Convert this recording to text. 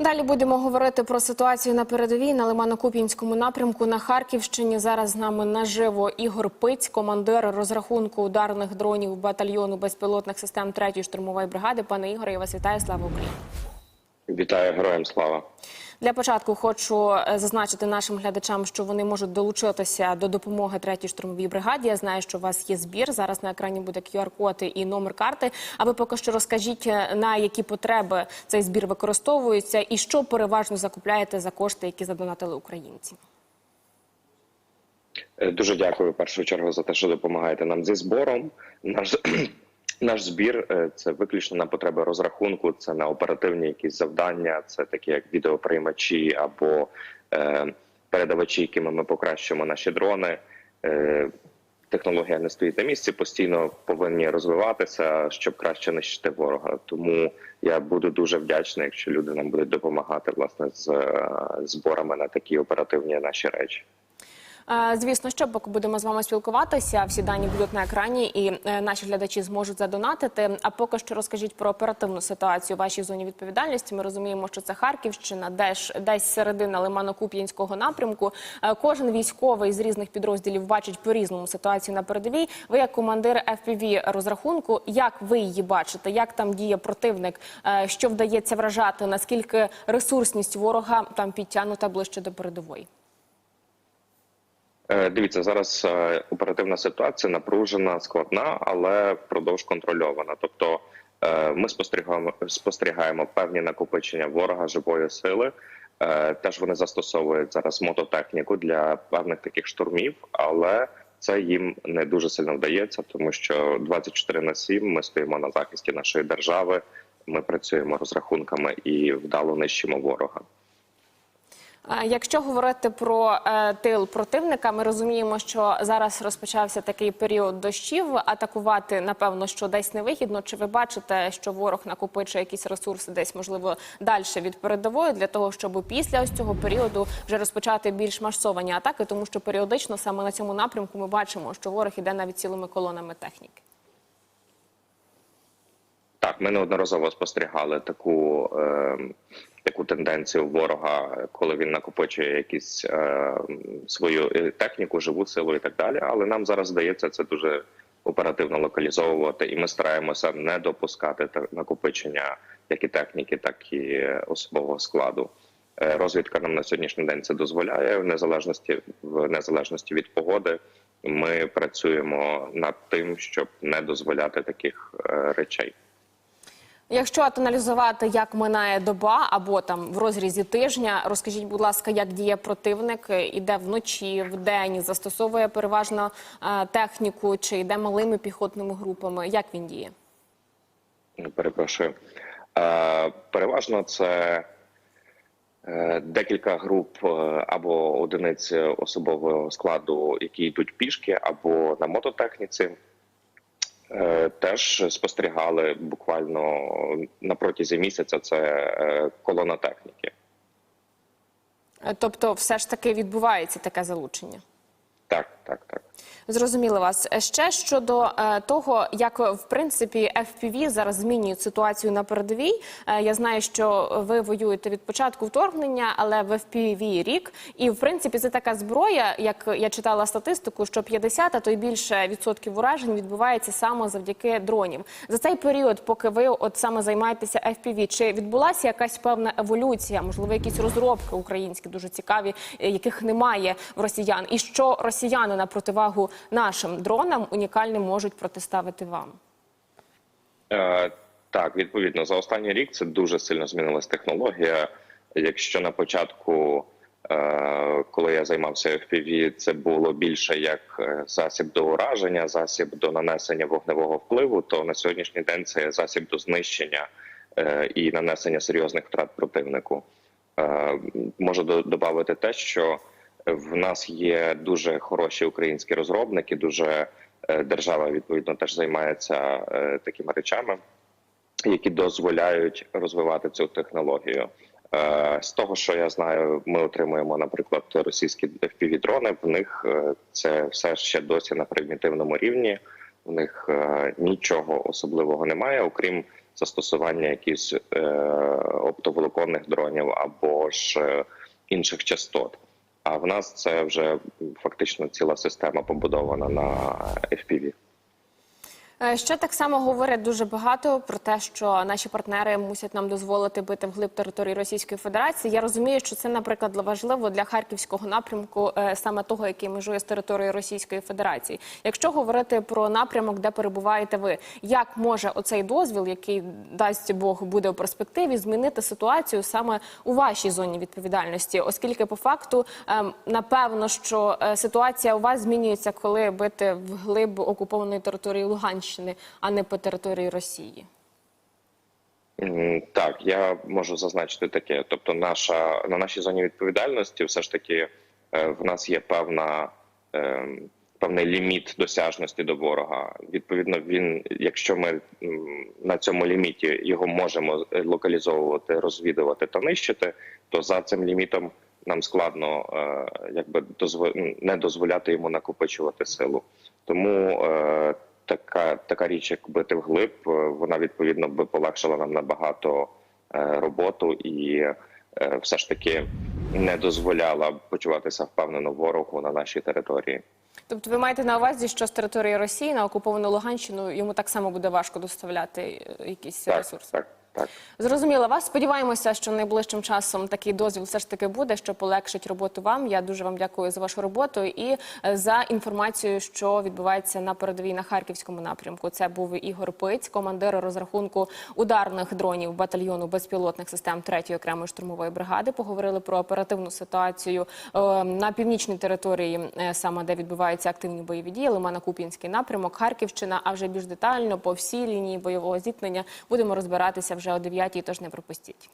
Далі будемо говорити про ситуацію на передовій на Лимано-Куп'янському напрямку на Харківщині. Зараз з нами наживо Ігор Пиць, командир розрахунку ударних дронів батальйону безпілотних систем 3-ї штурмової бригади. Пане Ігоре, я вас вітаю. Слава Україні! Вітаю героям слава. Для початку хочу е, зазначити нашим глядачам, що вони можуть долучитися до допомоги третій штурмовій бригаді. Я знаю, що у вас є збір. Зараз на екрані буде QR-код і номер карти. А ви поки що розкажіть, е, на які потреби цей збір використовується, і що переважно закупляєте за кошти, які задонатили українці. Е, Дуже дякую першу чергу за те, що допомагаєте нам зі збором. Наш наш збір е, це виключно на потреби розрахунку, це на оперативні якісь завдання, це такі як відеоприймачі або е, передавачі, якими ми покращуємо наші дрони. Е, Технологія не стоїть на місці, постійно повинні розвиватися, щоб краще нищити ворога. Тому я буду дуже вдячний, якщо люди нам будуть допомагати власне з е, зборами на такі оперативні наші речі. Звісно, що поки будемо з вами спілкуватися, всі дані будуть на екрані, і е, наші глядачі зможуть задонатити. А поки що розкажіть про оперативну ситуацію у вашій зоні відповідальності. Ми розуміємо, що це Харківщина, десь, десь середина Лимано-Куп'янського напрямку. Е, Кожен військовий з різних підрозділів бачить по різному ситуацію на передовій. Ви як командир FPV розрахунку, як ви її бачите? Як там діє противник? Е, Що вдається вражати? Наскільки ресурсність ворога там підтягнута ближче до передової? Е, Дивіться, зараз е, оперативна ситуація напружена, складна, але впродовж контрольована. Тобто е, ми спостерігаємо спостерігаємо певні накопичення ворога живої сили. Теж вони застосовують зараз мототехніку для певних таких штурмів, але це їм не дуже сильно вдається, тому що 24 на 7 ми стоїмо на захисті нашої держави. Ми працюємо розрахунками і вдало нищимо ворога. Якщо говорити про е, тил противника, ми розуміємо, що зараз розпочався такий період дощів. Атакувати напевно, що десь невигідно. Чи ви бачите, що ворог накопичує якісь ресурси, десь можливо далі від передової, для того, щоб після ось цього періоду вже розпочати більш масовані атаки, тому що періодично саме на цьому напрямку ми бачимо, що ворог іде навіть цілими колонами техніки. Ми неодноразово спостерігали таку, е, таку тенденцію ворога, коли він накопичує якісь е, свою техніку, живу силу і так далі. Але нам зараз здається це дуже оперативно локалізовувати, і ми стараємося не допускати накопичення як і техніки, так і особового складу. Е, Розвідка нам на сьогоднішній день це дозволяє в незалежності в незалежності від погоди. Ми працюємо над тим, щоб не дозволяти таких е, речей. Якщо аналізувати, як минає доба або там в розрізі тижня, розкажіть, будь ласка, як діє противник, іде вночі, вдень, застосовує переважно е, техніку, чи йде малими піхотними групами? Як він діє? Перепрошую. Е, Переважно це е, декілька груп е, або одиниць особового складу, які йдуть пішки, або на мототехніці. Е, Теж спостерігали буквально на протязі місяця. Це е, колона техніки. Е, Тобто, все ж таки відбувається таке залучення. Так, так, так. Зрозуміли вас. Е, Ще щодо е, того, як е, в принципі FPV зараз змінюють ситуацію на передовій. Я знаю, що ви воюєте від початку вторгнення, але в FPV рік. І в принципі це така зброя, як я читала статистику, що 50, а то й більше відсотків уражень відбувається саме завдяки дронів. За цей період, поки ви от саме займаєтеся FPV, чи відбулася якась певна еволюція, можливо, якісь розробки українські дуже цікаві, яких немає в росіян, і що росіяни на противагу нашим дронам унікальним можуть протиставити вам? Е, Так, відповідно, за останній рік це дуже сильно змінилась технологія. Якщо на початку, е, коли я займався FPV, це було більше як е, засіб до ураження, засіб до нанесення вогневого впливу, то на сьогоднішній день це засіб до знищення е, і нанесення серйозних втрат противнику. Е, Можу до- додати те, що в нас є дуже хороші українські розробники, дуже е, держава відповідно теж займається е, такими речами, які дозволяють розвивати цю технологію. Е, З того, що я знаю, ми отримуємо, наприклад, російські FPV-дрони. В них це все ще досі на примітивному рівні. У них нічого особливого немає, окрім застосування якихось оптоволоконних дронів або ж інших частот. А в нас це вже фактично ціла система побудована на FPV. Е, Ще так само говорять дуже багато про те, що наші партнери мусять нам дозволити бити вглиб території Російської Федерації. Я розумію, що це, наприклад, важливо для харківського напрямку, е, саме того, який межує з територією Російської Федерації. Якщо говорити про напрямок, де перебуваєте ви, як може оцей дозвіл, який дасть Бог буде у перспективі, змінити ситуацію саме у вашій зоні відповідальності, оскільки по факту ем, напевно, що е, ситуація у вас змінюється, коли бити вглиб окупованої території Луганщини, а не по території Росії. Так, я можу зазначити таке. Тобто, наша на нашій зоні відповідальності, все ж таки, е, в нас є певна ем, певний ліміт досяжності до ворога. Відповідно, він, якщо ми на цьому ліміті його можемо е, локалізовувати, розвідувати та нищити, то за цим лімітом нам складно е, якби не дозволяти йому накопичувати силу. Тому така, така річ, як бити вглиб, е, вона відповідно би полегшила нам набагато е, роботу і е, все ж таки не дозволяла почуватися впевнено ворогу на нашій території. Тобто, ви маєте на увазі, що з території Росії на окуповану Луганщину йому так само буде важко доставляти якісь Так, ресурси? так, так. Зрозуміло вас. Сподіваємося, що найближчим часом такий дозвіл все ж таки буде, що полегшить роботу вам. Я дуже вам дякую за вашу роботу і е, за інформацію, що відбувається на передовій на харківському напрямку. Це був Ігор Пиць, командир розрахунку ударних дронів батальйону безпілотних систем 3-ї окремої штурмової бригади. Поговорили про оперативну ситуацію е, на північній території, е, саме де відбуваються активні бойові дії. Лимано-Куп'янський напрямок, Харківщина. А вже більш детально по всій лінії бойового зіткнення будемо розбиратися вже о 9 тож не пропустіть.